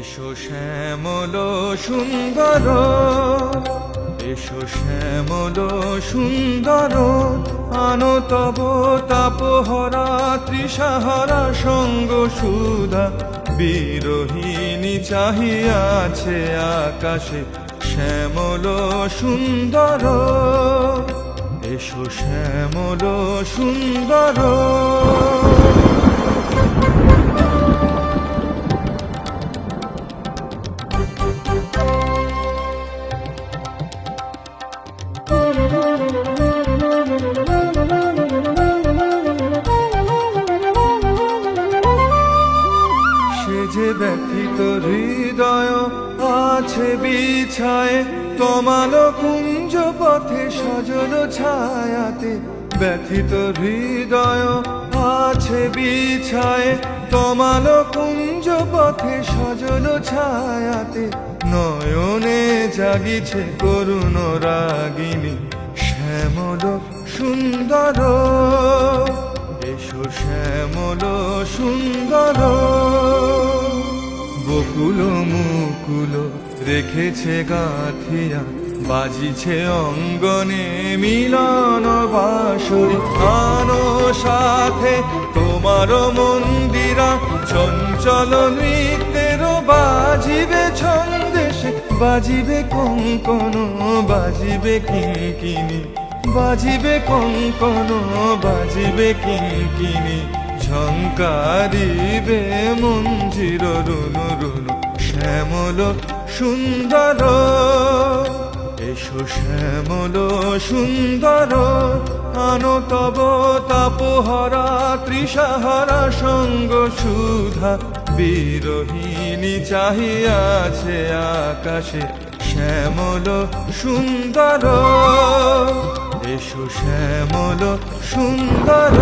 এসো শ্যামল সুন্দর, এসো শ্যামল সুন্দর, আনো তব তাপহরা তৃষাহারা সঙ্গ সুধা, বিরোহিণী চাহিয়াছে আকাশে শ্যামল সুন্দর, এসো শ্যামল সুন্দর। যে ব্যথিত হৃদয় আছে বিছায়, তমাল কুঞ্জ পথে সজল ছায়াতে ব্যথিত হৃদয় আছে বিছায়, তমাল কুঞ্জ পথে সজল ছায়াতে নয়নে জাগিছে করুণ রাগিনী শ্যামল সুন্দর। বকুল মুকুল রেখেছে গাথিয়া, বাজিছে অঙ্গনে মিলন বাসরি আনো সাথে তোমার মন্দিরা, চঞ্চল নৃত্যের বাজিবে ছন্দেশে। বাজিবে কঙ্কন, বাজিবে কিঙ্কিনি বাজিবে কঙ্কন, বাজিবে কিঙ্কিনি ঝঙ্কারিবে মঞ্জির রুনু রুনু, শ্যামল সুন্দর। এসো শ্যামল সুন্দর, আনো তব তাপহরা, তৃষাহারা, সঙ্গ সুধা, বিরোহিণী চাহিয়াছে আকাশে, শ্যামল সুন্দর। এসো শ্যামল সুন্দর।